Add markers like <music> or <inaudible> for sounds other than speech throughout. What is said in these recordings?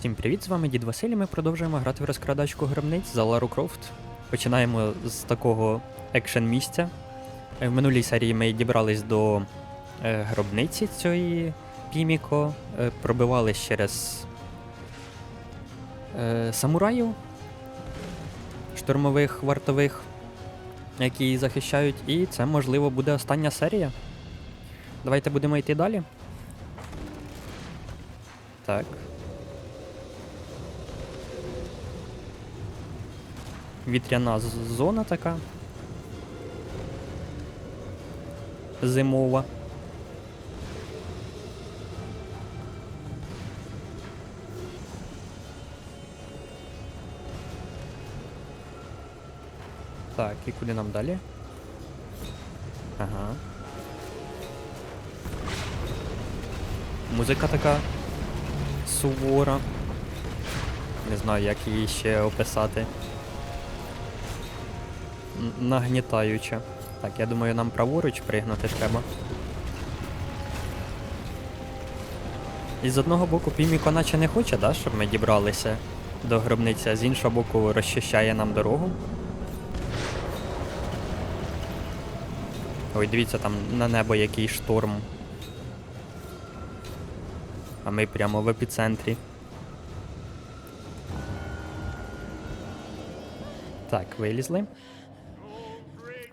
Всім привіт, з вами Дід Василь, і ми продовжуємо грати в розкрадачку гробниць за Лару Крофт. Починаємо з такого екшен місця. Е, В минулій серії ми дібрались до е, гробниці цієї Піміко, е, пробивались через самураїв штурмових вартових, які її захищають, і це, можливо, буде остання серія. Давайте будемо йти далі. Так. Вітряна зона така. Зимова. Так, і куди нам далі? Ага. Музика така сувора. Не знаю, як її ще описати. Н- Нагнітаюча. Так, я думаю, нам праворуч пригнути треба. І з одного боку Піміко наче не хоче, да, щоб ми дібралися до гробниці, а з іншого боку розчищає нам дорогу. Ой, дивіться, там на небо який шторм. А ми прямо в епіцентрі. Так, вилізли.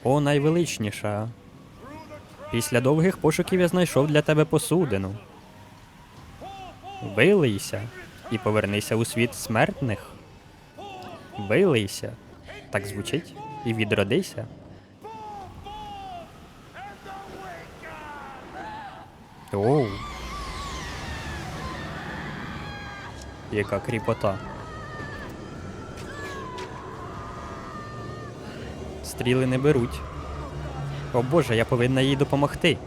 О, найвеличніша. Після довгих пошуків я знайшов для тебе посудину. Вилийся і повернися у світ смертних. Вилийся. Так звучить. І відродися. Оу. Яка кріпота. Стріли не беруть. О боже, я повинна їй допомогти.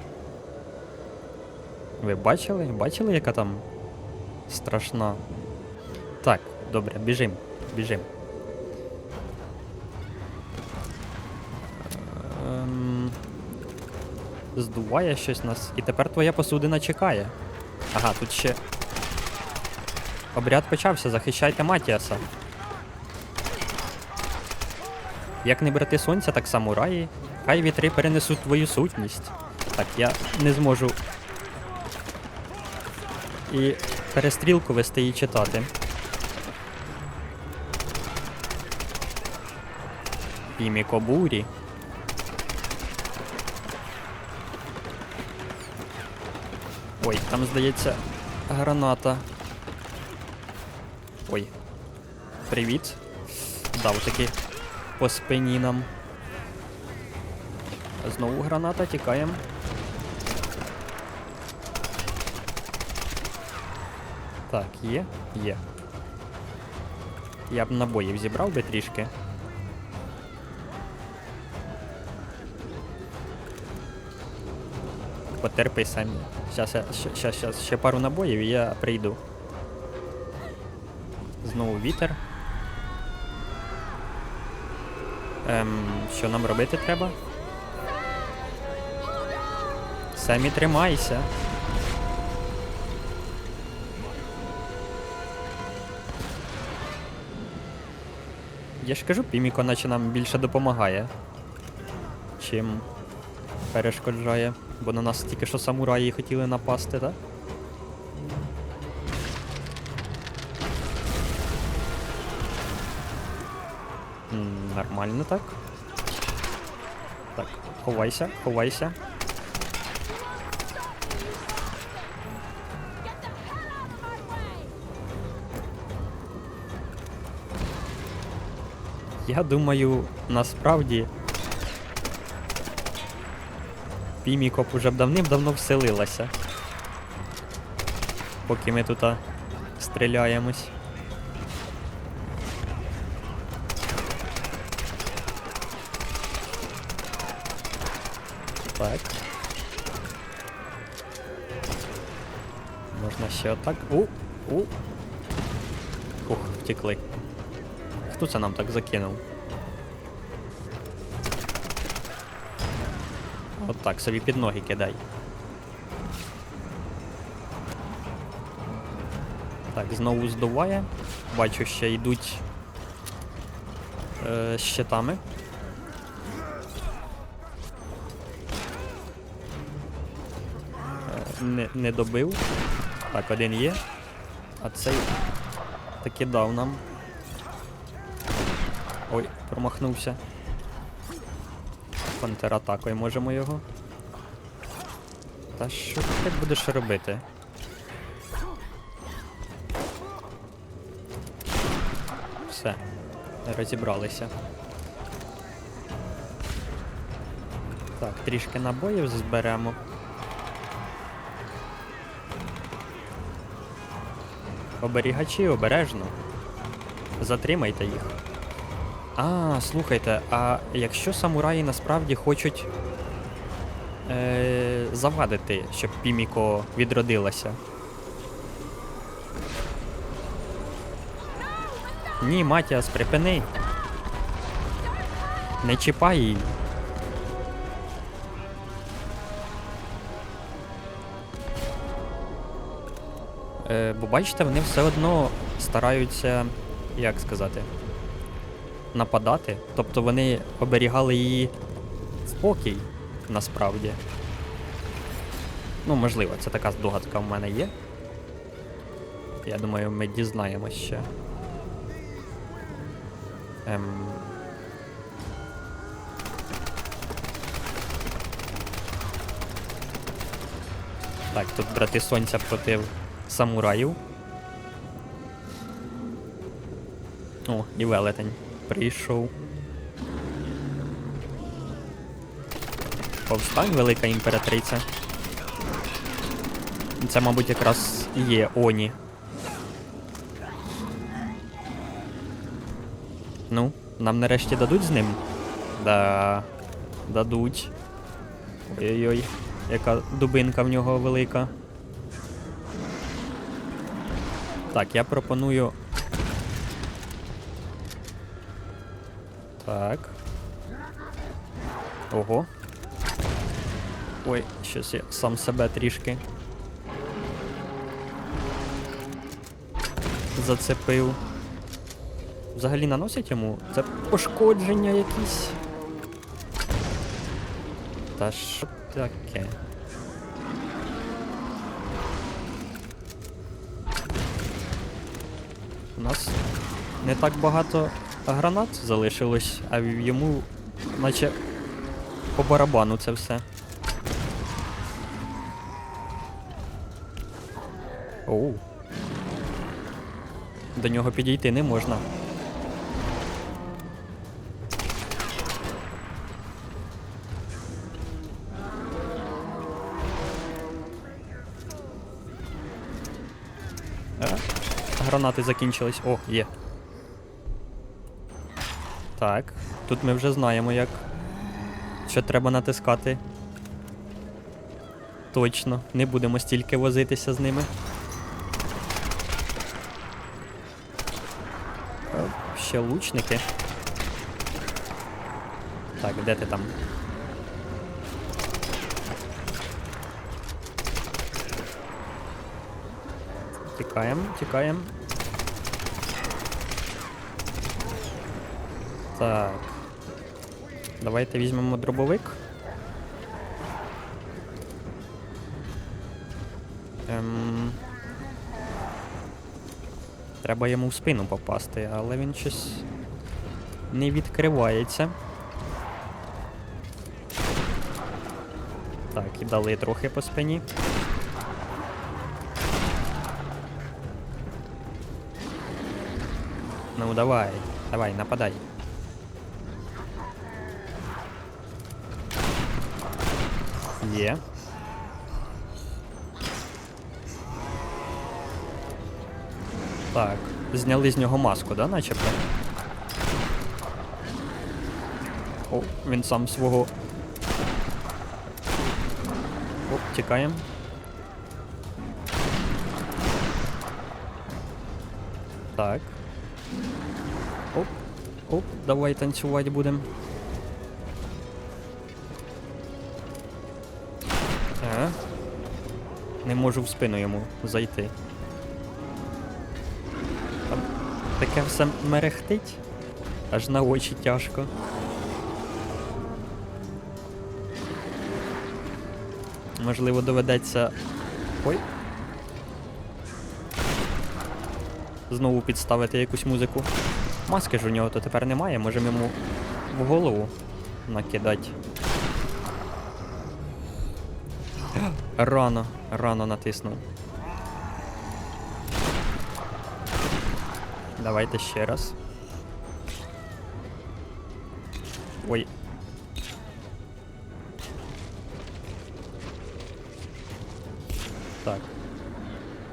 Ви бачили? Бачили, яка там страшна? Так, добре, біжим, біжим. Ем... Здуває щось нас. І тепер твоя посудина чекає. Ага, тут ще. Обряд почався, захищайте Матіаса. Як не брати сонця, так самураї. Хай вітри перенесуть твою сутність. Так, я не зможу. І перестрілку вести і читати. Піміко бурі. Ой, там, здається, граната. Ой. Привіт. Дав таки по спині нам. Знову граната, тікаємо. Так, є? Є. Я б набоїв зібрав би трішки. Потерпи самі. Щас, щас, щас, ще пару набоїв і я прийду. Знову вітер. Ем, що нам робити треба? Самі тримайся. Я ж кажу, Піміко наче нам більше допомагає, чим перешкоджає. Бо на нас тільки що самураї хотіли напасти, так? Нормально так. Так, ховайся, ховайся. Я думаю, насправді. Пімікоп уже б давним-давно вселилася. Поки ми тут стріляємось. Так. Можна ще отак. У! У! Ух, втекли. Хто це нам так закинув? От так, собі під ноги кидай. Так, знову здуває. Бачу, ще йдуть е, щитами. Е, не, не добив. Так, один є. А цей таки дав нам. Ой, промахнувся. Контратакою можемо його. Та що ти будеш робити? Все, розібралися. Так, трішки набоїв зберемо. Оберігачі обережно. Затримайте їх. А, слухайте, а якщо самураї насправді хочуть е, завадити, щоб Піміко відродилася. Ні, Матіас, припини. Не чіпай її. Бо бачите, вони все одно стараються, як сказати, нападати. Тобто вони оберігали її спокій, насправді. Ну, можливо, це така здогадка в мене є. Я думаю, ми дізнаємось ще. Ем... Так, тут брати сонця проти самураїв. О, і велетень прийшов. Повстань, велика імператриця. Це, мабуть, якраз є Оні. Ну, нам нарешті дадуть з ним? Да. Дадуть. Ой-ой-ой, яка дубинка в нього велика. Так, я пропоную. Так. Ого. Ой, щось я сам себе трішки. Зацепив. Взагалі наносять йому? Це пошкодження якісь. Та що таке? У нас не так багато гранат залишилось, а йому наче по барабану це все. Оу. До нього підійти не можна. Гранати закінчились. О, є. Так, тут ми вже знаємо, як. Що треба натискати. Точно, не будемо стільки возитися з ними. О, ще лучники. Так, де ти там? Тікаємо, тікаємо. Так. Давайте візьмемо дробовик. Ем... Треба йому в спину попасти, але він щось не відкривається. Так, і дали трохи по спині. Ну давай, давай, нападай. Є. Так, зняли з нього маску, да, начебто? О, він сам свого. О, тікаємо. Так. Оп, оп, давай танцювати будемо. А? Не можу в спину йому зайти. Таке все мерехтить, аж на очі тяжко. Можливо, доведеться. Ой. Знову підставити якусь музику. Маски ж у нього то тепер немає, можемо йому в голову накидати. Рано, рано натиснув. Давайте ще раз. Ой. Так.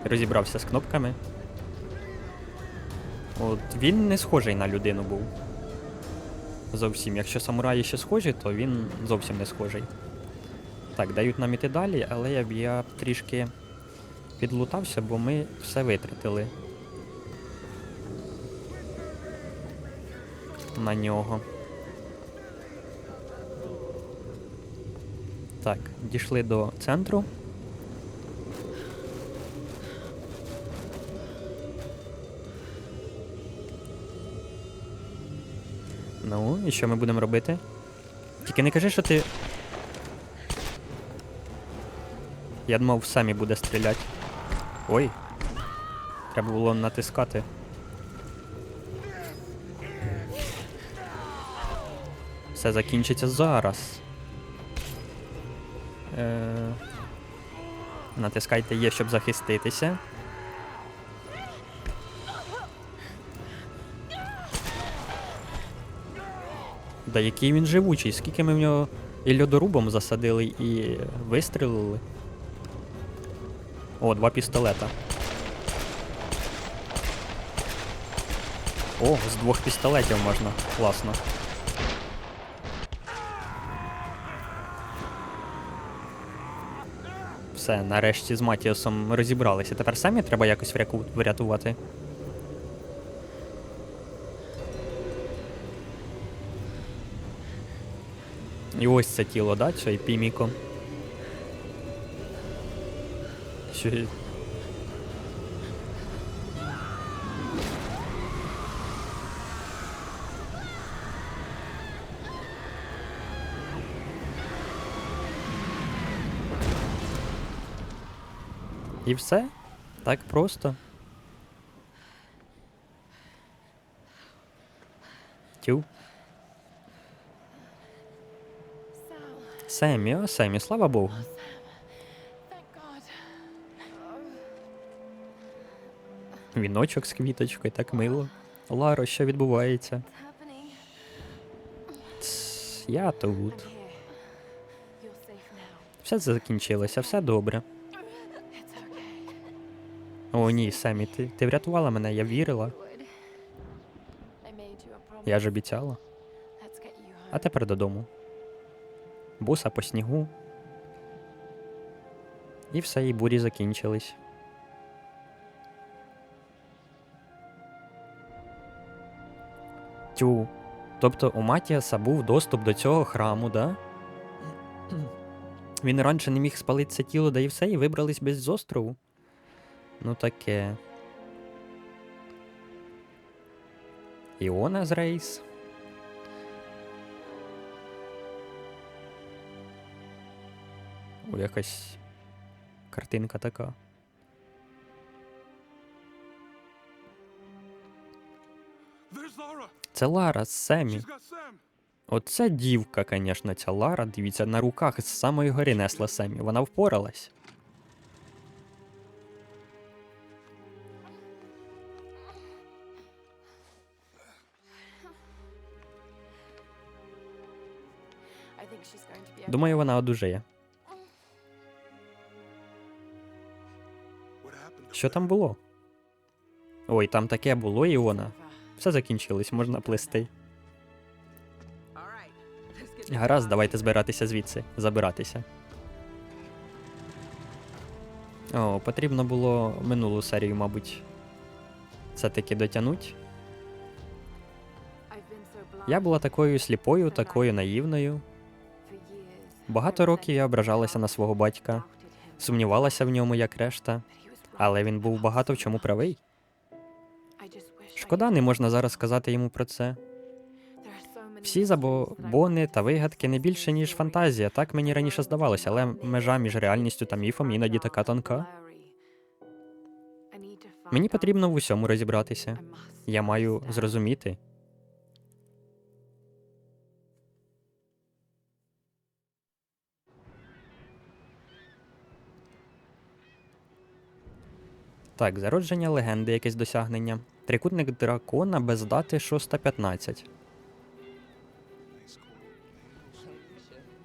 Розібрався з кнопками. От він не схожий на людину був. Зовсім. Якщо самураї ще схожі, то він зовсім не схожий. Так, дають нам іти далі, але я б я трішки підлутався, бо ми все витратили. На нього. Так, дійшли до центру. Ну, і що ми будемо робити? Тільки не кажи, що ти. Я думав, самі буде стріляти. Ой. Треба було натискати. Все закінчиться зараз. Е... Натискайте є, щоб захиститися. Да який він живучий, скільки ми в нього і льодорубом засадили, і вистрілили. О, два пістолета. О, з двох пістолетів можна. Класно. Все, нарешті з Матіосом розібралися. Тепер самі треба якось врятувати. І ось це тіло, да, цей піміко. Що... І все? Так просто. Тю. Sal, Семі, о, Семі, слава Богу. Віночок з квіточкою, так мило. Ларо, що відбувається? Тс, я тут. Все закінчилося, все добре. О, ні, Семі, ти, ти врятувала мене, я вірила. Я ж обіцяла. А тепер додому. Буса по снігу. І все, і бурі закінчились. Тю. Тобто у Матіаса був доступ до цього храму, да? <clears throat> Він раніше не міг спалити це тіло, да і все, і вибрались без з острову. Ну таке. Іона з рейс. О, якась картинка така. Це Лара з Семі. Оце дівка, звісно, ця Лара. Дивіться, на руках з самої гори несла Семі. Вона впоралась. Думаю, вона одужає. Що там було? Ой, там таке було, Іона. Все закінчилось, можна get Гаразд, давайте збиратися звідси, забиратися. О, потрібно було минулу серію, мабуть. I've been so Я була такою сліпою, такою наївною. Багато років я ображалася на свого батька, сумнівалася в ньому, як решта, але він був багато в чому правий. Шкода, не можна зараз сказати йому про це. Всі забобони та вигадки не більше, ніж фантазія. Так мені раніше здавалося, але межа між реальністю та міфом іноді така тонка. Мені потрібно в усьому розібратися. Я маю зрозуміти. Так, зародження легенди, якесь досягнення. Трикутник дракона без дати 6.15.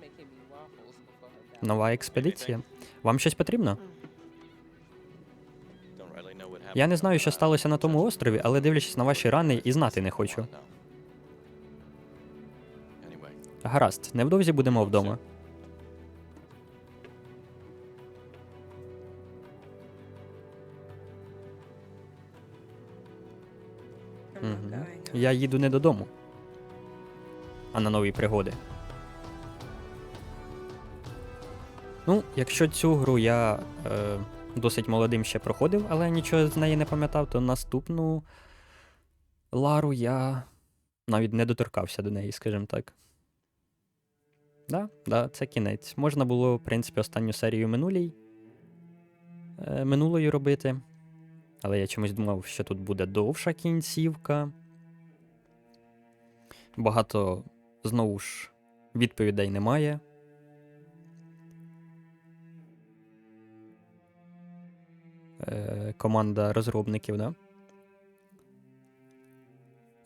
making me waffles before I die. Нова експедиція. Вам щось потрібно? Я не знаю, що сталося на тому острові, але дивлячись на ваші рани, і знати не хочу. Гаразд, невдовзі будемо вдома. Я їду не додому, а на нові пригоди. Ну, якщо цю гру я е, досить молодим ще проходив, але нічого з неї не пам'ятав, то наступну Лару я навіть не доторкався до неї, скажімо так. Да, да, це кінець. Можна було, в принципі, останню серію минулій, е, минулої робити. Але я чомусь думав, що тут буде довша кінцівка. Багато знову ж відповідей немає. Е, команда розробників, да?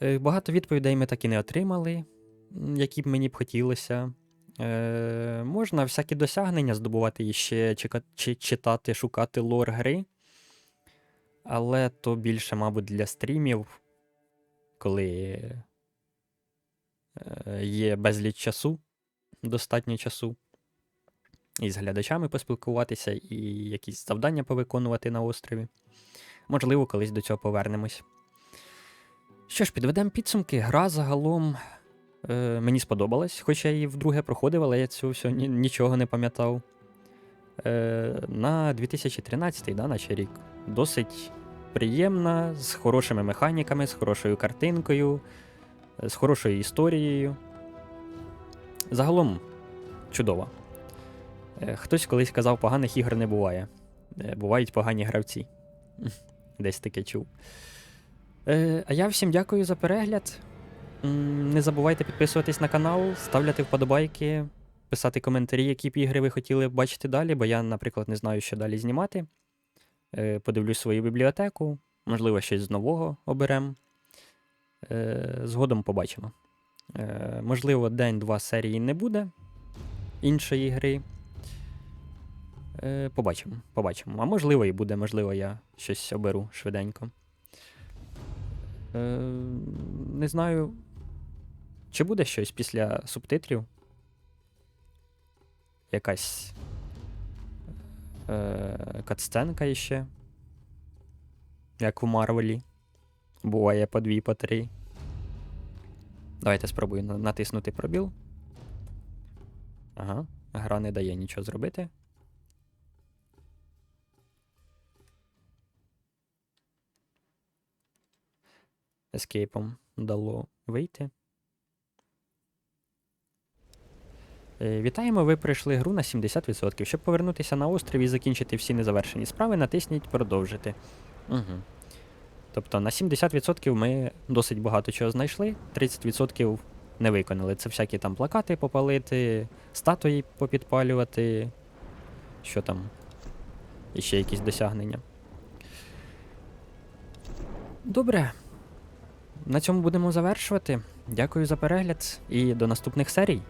Е, багато відповідей ми так і не отримали, які б мені б хотілося. Е, можна всякі досягнення здобувати і ще читати, шукати лор гри. Але то більше, мабуть, для стрімів, коли є безліч часу, достатньо часу. І з глядачами поспілкуватися, і якісь завдання повиконувати на острові. Можливо, колись до цього повернемось. Що ж, підведемо підсумки. Гра загалом е, мені сподобалась, хоча я її вдруге проходив, але я цього всього нічого не пам'ятав. Е, на 2013 да, наче рік. Досить приємна, з хорошими механіками, з хорошою картинкою, е, з хорошою історією. Загалом чудова. Е, Хтось колись казав, поганих ігор не буває. Е, Бувають погані гравці. <laughs> Десь таке чув. Е, А я всім дякую за перегляд. Не забувайте підписуватись на канал, ставляти вподобайки, писати коментарі, які б ігри ви хотіли бачити далі, бо я, наприклад, не знаю, що далі знімати. Подивлюсь свою бібліотеку, можливо, щось з нового оберемо. Згодом побачимо. Е, Можливо, день-два серії не буде іншої гри. Е, Побачимо, побачимо. А можливо, і буде, можливо, я щось оберу швиденько. Е, Не знаю, чи буде щось після субтитрів. Якась е, катсценка іще. Як у Марвелі. Буває по дві, по три. Давайте спробую натиснути пробіл. Ага, гра не дає нічого зробити. Ескейпом дало вийти. Е, Вітаємо, ви пройшли гру на 70%. Щоб повернутися на острів і закінчити всі незавершені справи, натисніть продовжити. Угу. Тобто на 70% ми досить багато чого знайшли, 30% не виконали. Це всякі там плакати попалити, статуї попідпалювати. Що там? І ще якісь досягнення. Добре. На цьому будемо завершувати. Дякую за перегляд і до наступних серій.